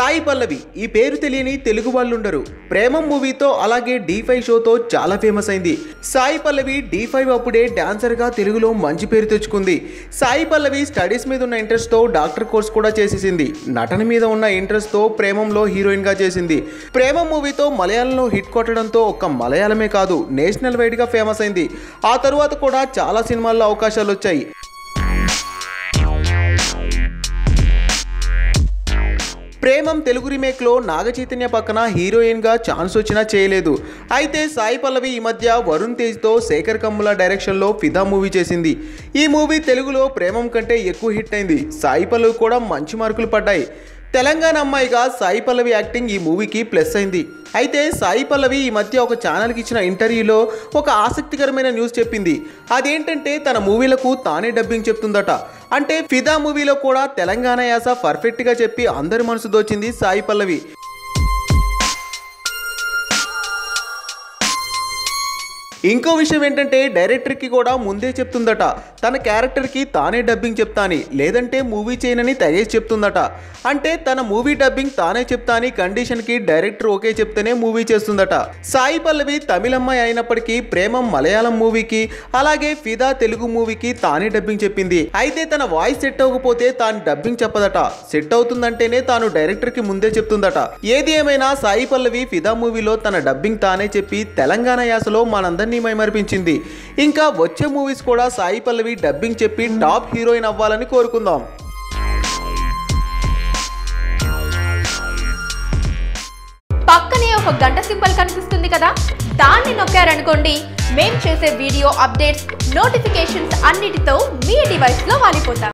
సాయి పల్లవి. ఈ పేరు తెలియని తెలుగు వాళ్ళు ఉండరు ప్రేమ మూవీతో అలాగే డి ఫైవ్ షోతో చాలా ఫేమస్ అయింది. సాయి పల్లవి డీ ఫైవ్ అప్పుడే డాన్సర్గా తెలుగులో మంచి పేరు తెచ్చుకుంది. సాయి పల్లవి స్టడీస్ మీద ఉన్న ఇంట్రెస్ట్తో డాక్టర్ కోర్స్ కూడా చేసేసింది. నటన మీద ఉన్న ఇంట్రెస్ట్తో ప్రేమంలో హీరోయిన్గా చేసింది. ప్రేమ మూవీతో మలయాళంలో హిట్ కొట్టడంతో ఒక్క మలయాళమే కాదు నేషనల్ వైడ్గా ఫేమస్ అయింది. ఆ తరువాత కూడా చాలా సినిమాల్లో అవకాశాలు వచ్చాయి ప్రేమం తెలుగు రీమేక్లో నాగ చైతన్య పక్కన హీరోయిన్గా ఛాన్స్ వచ్చినా చేయలేదు. అయితే సాయి పల్లవి ఈ మధ్య వరుణ్ తేజ్తో శేఖర్ కమ్ముల డైరెక్షన్లో ఫిదా మూవీ చేసింది. ఈ మూవీ తెలుగులో ప్రేమం కంటే ఎక్కువ హిట్ అయింది. సాయి పల్లవి కూడా మంచి మార్కులు పడ్డాయి. తెలంగాణ అమ్మాయిగా సాయి పల్లవి యాక్టింగ్ ఈ మూవీకి ప్లస్ అయింది. అయితే సాయి పల్లవి ఈ మధ్య ఒక ఛానల్కి ఇచ్చిన ఇంటర్వ్యూలో ఒక ఆసక్తికరమైన న్యూస్ చెప్పింది. అదేంటంటే తన మూవీలకు తానే డబ్బింగ్ చెప్తుందట. అంటే ఫిదా మూవీలో కూడా తెలంగాణ యాస పర్ఫెక్ట్గా చెప్పి అందరి మనసు దోచింది సాయి పల్లవి. ఇంకో విషయం ఏంటంటే డైరెక్టర్కి కూడా ముందే చెప్తుందట. తన క్యారెక్టర్కి తానే డబ్బింగ్ చెప్తాని లేదంటే మూవీ చేయనని తెగేసి చెప్తుందట. అంటే తన మూవీ డబ్బింగ్ తానే చెప్తాని కండిషన్కి డైరెక్టర్ ఓకే చెప్తేనే మూవీ చేస్తుందట. సాయి పల్లవి తమిళమ్మాయి అయినప్పటికీ ప్రేమం మలయాళం మూవీకి అలాగే ఫిదా తెలుగు మూవీకి తానే డబ్బింగ్ చెప్పింది. అయితే తన వాయిస్ సెట్ అవ్వకపోతే తాను డబ్బింగ్ చెప్పదట. సెట్ అవుతుందంటేనే తాను డైరెక్టర్కి ముందే చెప్తుందట. ఏది ఏమైనా సాయి పల్లవి ఫిదా మూవీలో తన డబ్బింగ్ తానే చెప్పి తెలంగాణ యాసలో మనందరినీ మైమరిపించింది ఇంకా వచ్చే మూవీస్ కూడా సాయి పల్లవి డబ్బింగ్ చెప్పి టాప్ హీరోయిన్ అవ్వాలని కోరుకుందాం. పక్కనే ఒక గంట సింబల్ కనిపిస్తుంది కదా? దాన్ని నొక్కారనుకోండి మేం చేసే వీడియో అప్డేట్స్ నోటిఫికేషన్స్ అన్నిటితో మీ డివైస్లో వాలిపోతాం.